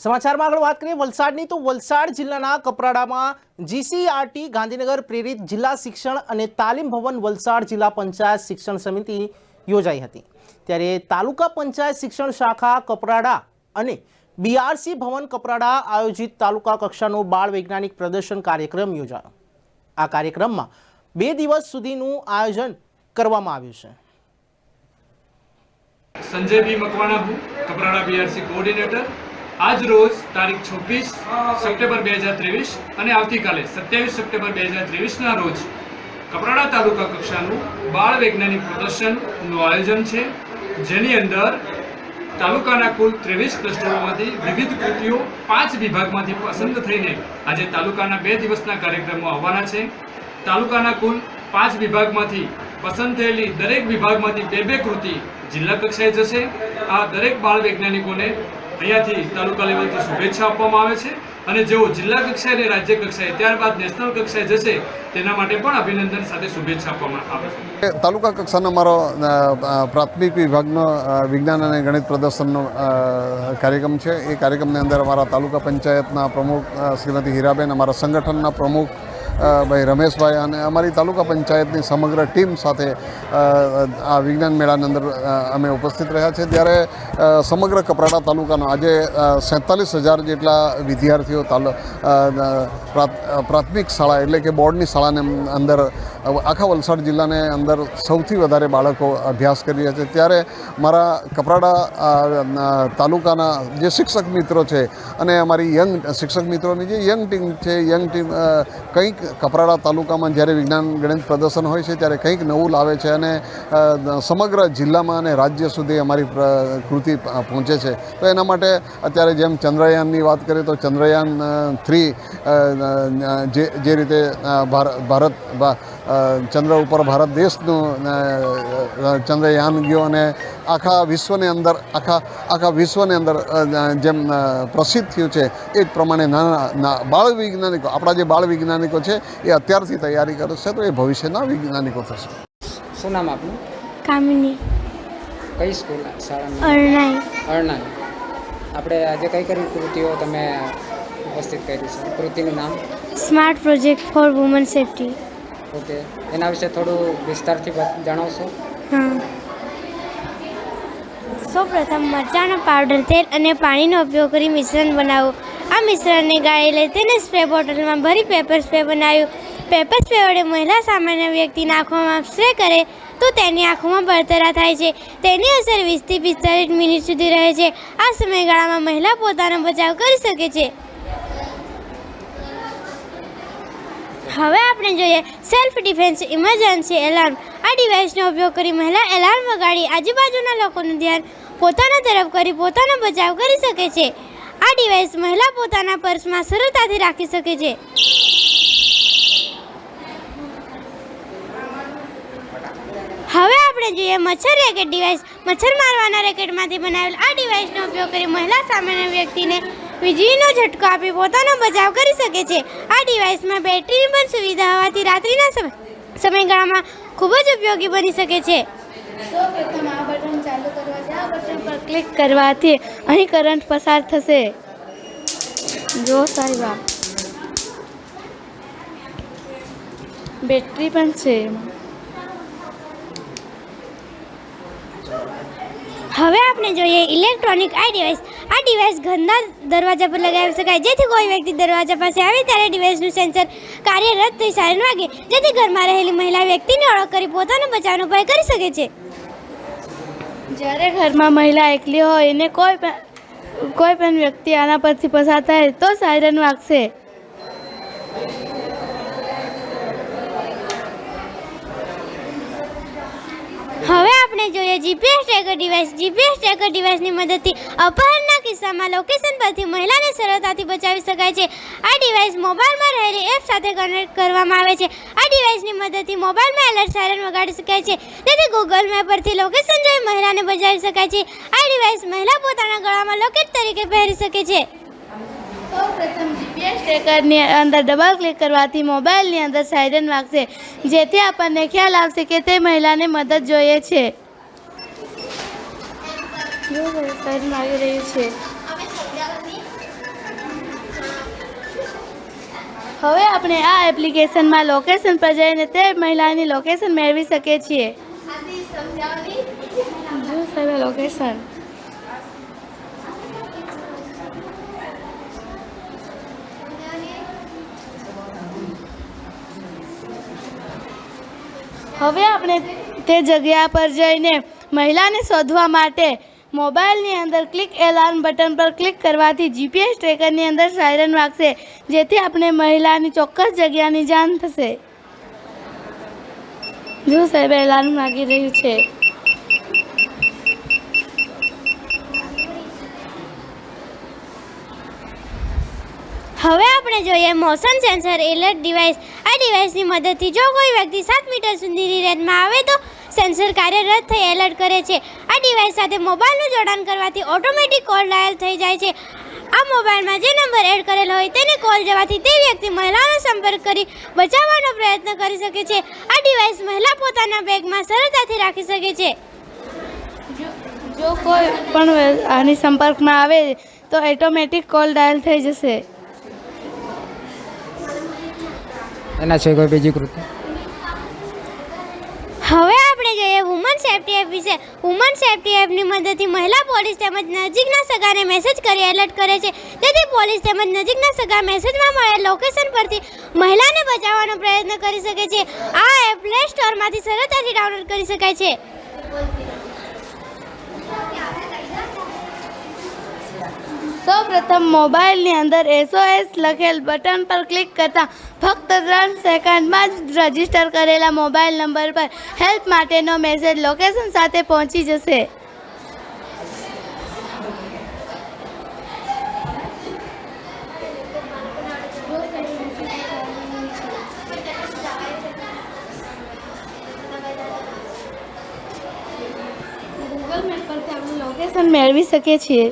સમાચારમાં આગળ વાત કરીએ. વલસાડની તો વલસાડ જિલ્લાના કપરાડામાં જીસીઆરટી ગાંધીનગર પ્રેરિત જિલ્લા શિક્ષણ અને તાલીમ ભવન વલસાડ જિલ્લા પંચાયત શિક્ષણ સમિતિ યોજાઈ હતી. ત્યારે તાલુકા પંચાયત શિક્ષણ શાખા કપરાડા અને બીઆરસી ભવન કપરાડા આયોજિત તાલુકા કક્ષાનો બાળ વૈજ્ઞાનિક પ્રદર્શન કાર્યક્રમ યોજાયો. આ કાર્યક્રમમાં બે દિવસ સુધીનું આયોજન કરવામાં આવ્યું છે. Sanjay B Makwana Kaprada BRC coordinator આજ રોજ તારીખ છવ્વીસ સપ્ટેમ્બર બે હજાર ત્રેવીસ અને આવતીકાલે સત્યાવીસ સપ્ટેમ્બર બે હજાર ત્રેવીસના રોજ કપરાડા તાલુકા કક્ષાનું બાળ વૈજ્ઞાનિક પ્રદર્શનનું આયોજન છે, જેની અંદર તાલુકાના કુલ ત્રેવીસ ક્લસ્ટરોમાંથી વિવિધ કૃતિઓ પાંચ વિભાગમાંથી પસંદ થઈને આજે તાલુકાના બે દિવસના કાર્યક્રમો આવવાના છે. તાલુકાના કુલ પાંચ વિભાગમાંથી પસંદ થયેલી દરેક વિભાગમાંથી બે બે કૃતિ જિલ્લા કક્ષાએ જશે. આ દરેક બાળ વૈજ્ઞાનિકોને અહીંયાથી તાલુકા લેવલથી શુભેચ્છા આપવામાં આવે છે અને જેઓ જિલ્લા કક્ષાએ અને રાજ્ય કક્ષાએ ત્યારબાદ નેશનલ કક્ષાએ જશે, તેના માટે પણ અભિનંદન સાથે શુભેચ્છા આપવામાં આવે છે. તાલુકા કક્ષાનો મારો પ્રાથમિક વિભાગનો વિજ્ઞાન અને ગણિત પ્રદર્શનનો કાર્યક્રમ છે. એ કાર્યક્રમની અંદર અમારા તાલુકા પંચાયતના પ્રમુખ શ્રીમતી હીરાબેન, અમારા સંગઠનના પ્રમુખ ભાઈ રમેશભાઈ અને અમારી તાલુકા પંચાયતની સમગ્ર ટીમ સાથે આ વિજ્ઞાન મેળાની અંદર અમે ઉપસ્થિત રહ્યા છે ત્યારે સમગ્ર કપરાડા તાલુકાનો આજે સેતાલીસ હજાર જેટલા વિદ્યાર્થીઓ પ્રાથમિક શાળા એટલે કે બોર્ડની શાળાને અંદર આખા વલસાડ જિલ્લાને અંદર સૌથી વધારે બાળકો અભ્યાસ કરી રહ્યા છે. ત્યારે મારા કપરાડા તાલુકાના જે શિક્ષક મિત્રો છે અને અમારી યંગ શિક્ષક મિત્રોની જે યંગ ટીમ છે, યંગ ટીમ કંઈક કપરાડા તાલુકામાં જ્યારે વિજ્ઞાન ગણિત પ્રદર્શન હોય છે, ત્યારે કંઈક નવું લાવે છે અને સમગ્ર જિલ્લામાં અને રાજ્ય સુધી અમારી કૃતિ પહોંચે છે. તો એના માટે અત્યારે જેમ ચંદ્રયાનની વાત કરીએ, તો ચંદ્રયાન થ્રી જે જે રીતે ભારત ભારત ચંદ્ર ઉપર ભારત દેશનું ચંદ્રયાન ગયો અને આખા વિશ્વની અંદર આખા આખા વિશ્વની અંદર જેમ પ્રસિદ્ધ થયું છે એ જ પ્રમાણે નાના બાળ વૈજ્ઞાનિકો આપણા જે બાળ વૈજ્ઞાનિકો છે એ અત્યારથી તૈયારી કરે છે તો એ ભવિષ્યના વૈજ્ઞાનિકો થશે. શું નામ આપનું? કામિની. કઈ સ્કૂલ અરણાઈ. અરણાઈ. આપણે આજે કઈ કઈ કૃતિઓ તમે ઉપસ્થિત કરી છે? કૃતિનું નામ? Smart project for woman safety. Okay. એના વિશે થોડું વિસ્તારથી જણાવશો? સૌ સૌપ્રથમ મરચાંનો પાવડર તેલ અને પાણીનો ઉપયોગ કરી મિશ્રણ બનાવો. આ મિશ્રણને ગાળી લઈ તેને સ્પ્રે બોટલમાં ભરી પેપર સ્પ્રે બનાવ્યું. પેપર સ્પ્રે વડે મહિલા સામાન્ય વ્યક્તિના આંખોમાં સ્પ્રે કરે તો તેની આંખોમાં બળતરા થાય છે. તેની અસર વીસથી પિસ્તાલીસ મિનિટ સુધી રહે છે. આ સમયગાળામાં મહિલા પોતાનો બચાવ કરી શકે છે. હવે આપણે જોઈએ સેલ્ફ ડિફેન્સ ઇમરજન્સી એલાર્મ આ ડિવાઇસનો ઉપયોગ કરી મહિલા એલાર્મ વગાડી આજુબાજુના લોકોનું ધ્યાન પોતાના તરફ કરી પોતાનો બચાવ કરી શકે છે. આ ડિવાઇસ મહિલા પોતાના પર્સમાં સરળતાથી રાખી શકે છે. હવે આપણે જોઈએ મચ્છર રેકેટ ડિવાઇસ મચ્છર મારવાના રેકેટમાંથી બનાવેલ આ ડિવાઇસનો ઉપયોગ કરી મહિલા સામાન્ય વ્યક્તિને વીજળીનો ઝટકો આપી પોતાનો બચાવ કરી શકે છે. આ ડિવાઇસમાં બેટરીની પણ સુવિધા હોવાથી રાત્રિના સમય સમયગાળામાં ખૂબ જ ઉપયોગી બની શકે છે. સૌપ્રથમ આ બટન ચાલુ કરવાથી આ બટન પર ક્લિક કરવાથી અહીં કરંટ પસાર થશે. જો સારી વાત બેટરી પણ છે હવે આપણે જોઈએ ઇલેક્ટ્રોનિક આઈ ડિવાઇસ આ ડિવાઇસ ઘરના દરવાજા પર લગાવી શકાય. જેથી કોઈ વ્યક્તિ દરવાજા પાસે આવે ત્યારે ડિવાઇસનું સેન્સર કાર્યરત થઈ સાયરન વાગે. જેથી ઘરમાં રહેલી મહિલા વ્યક્તિની ઓળખ કરી પોતાનો બચાવનો ઉપાય કરી શકે છે. જ્યારે ઘરમાં મહિલા એકલી હોય એને કોઈ કોઈ પણ વ્યક્તિ આના પરથી પસાર થાય તો સાયરન વાગશે હવે જોઈએ GPS tracker device GPS tracker ડિવાઇસની મદદથી અપહરણના કિસ્સામાં લોકેશન પરથી મહિલાને સરળતાથી બચાવી શકાય છે. આ ડિવાઇસ મોબાઈલમાં રહેલી એપ સાથે કનેક્ટ કરવામાં આવે છે. આ ડિવાઇસની મદદથી મોબાઈલમાં એલર્ટ સાયરન વગાડી શકાય છે. તેથી ગૂગલ મેપ પરથી લોકેશન જોઈ મહિલાને બચાવી શકાય છે. આ ડિવાઇસ મહિલા પોતાના ગળામાં લોકેટ તરીકે પહેરી શકે છે. સૌપ્રથમ જીપીએસ ટ્રેકરની અંદર ડબલ ક્લિક કરવાથી મોબાઈલની અંદર સાયરન વાગશે. જેથી આપણને ખ્યાલ આવશે કે તે મહિલાને મદદ જોઈએ છે. જુઓ રહ્યું છે. હવે આપણે આ એપ્લિકેશનમાં લોકેશન પર જઈને તે મહિલાની લોકેશન મેળવી શકીએ છીએ. લોકેશન હવે આપણે તે જગ્યા પર જઈને મહિલાને શોધવા માટે મોબાઈલની અંદર ક્લિક એલાર્મ બટન પર ક્લિક કરવાથી જીપીએસ ટ્રેકરની અંદર સાયરન વાગશે, જેથી આપણે મહિલાની ચોક્કસ જગ્યાની જાણ થશે. જો સાહેબ, એલાર્મ વાગી રહ્યું છે. હવે આપણે જોઈએ મોશન સેન્સર એલર્ટ ડિવાઇસ. આ ડિવાઇસની મદદથી જો કોઈ વ્યક્તિ સાત મીટર સુધીની રેન્જમાં આવે તો સેન્સર કાર્યરત થઈ એલર્ટ કરે છે. આ ડિવાઇસ સાથે મોબાઈલનું જોડાણ કરવાથી ઓટોમેટિક કોલ ડાયલ થઈ જાય છે. આ મોબાઈલમાં જે નંબર એડ કરેલો હોય તેને કોલ જવાથી તે વ્યક્તિ મહિલાનો સંપર્ક કરી બચાવવાનો પ્રયત્ન કરી શકે છે. આ ડિવાઇસ મહિલા પોતાના બેગમાં સરળતાથી રાખી શકે છે. જો કોઈ પણ આની સંપર્કમાં આવે તો ઓટોમેટિક કોલ ડાયલ થઈ જશે. એના છે કોઈ બીજી કૃતિ? હવે આપણે જોઈએ વુમન સેફ્ટી એપ વિશે. વુમન સેફટી એપની મદદથી મહિલા પોલીસ તેમજ નજીકના સગાને મેસેજ કરી એલર્ટ કરે છે. તેથી પોલીસ તેમજ નજીકના સગા મેસેજમાં મળેલ લોકેશન પરથી મહિલાને બચાવવાનો પ્રયત્ન કરી શકે છે. આ એપ પ્લે સ્ટોરમાંથી સરળતાથી ડાઉનલોડ કરી શકાય છે. સૌ પ્રથમ મોબાઈલની અંદર એસઓએસ લખેલ બટન પર ક્લિક કરતાં ફક્ત ત્રણ સેકન્ડમાં જ રજિસ્ટર કરેલા મોબાઈલ નંબર પર હેલ્પ માટેનો મેસેજ લોકેશન સાથે પહોંચી જશે. લોકેશન મેળવી શકીએ છીએ.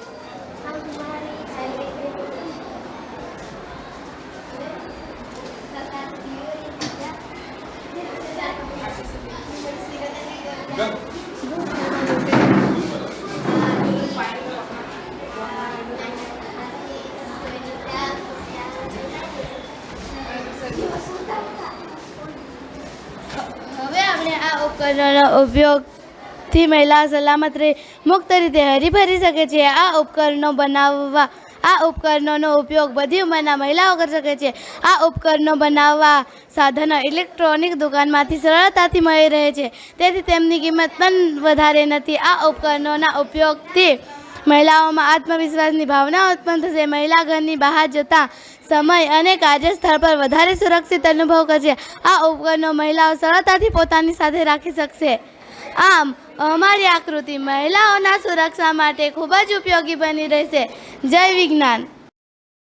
ઉપકરણોનો ઉપયોગથી મહિલા સલામત રહી, મુક્ત રીતે હરીફરી શકે છે. આ ઉપકરણો બનાવવા, આ ઉપકરણોનો ઉપયોગ બધી ઉંમરના મહિલાઓ કરી શકે છે. આ ઉપકરણો બનાવવા સાધનો ઇલેક્ટ્રોનિક દુકાનમાંથી સરળતાથી મળી રહે છે. તેથી તેમની કિંમત પણ વધારે નથી. આ ઉપકરણોના ઉપયોગથી મહિલાઓમાં આત્મવિશ્વાસની ભાવના ઉત્પન્ન થશે. મહિલા ઘરની બહાર જતા સમય અને કાર્યસ્થળ પર વધારે સુરક્ષિત અનુભવ કરશે. આ ઉપકરણો મહિલાઓ સરળતાથી પોતાની સાથે રાખી શકશે. આમ, અમારી આકૃતિ મહિલાઓના સુરક્ષા માટે ખૂબ જ ઉપયોગી બની રહેશે. જય વિજ્ઞાન.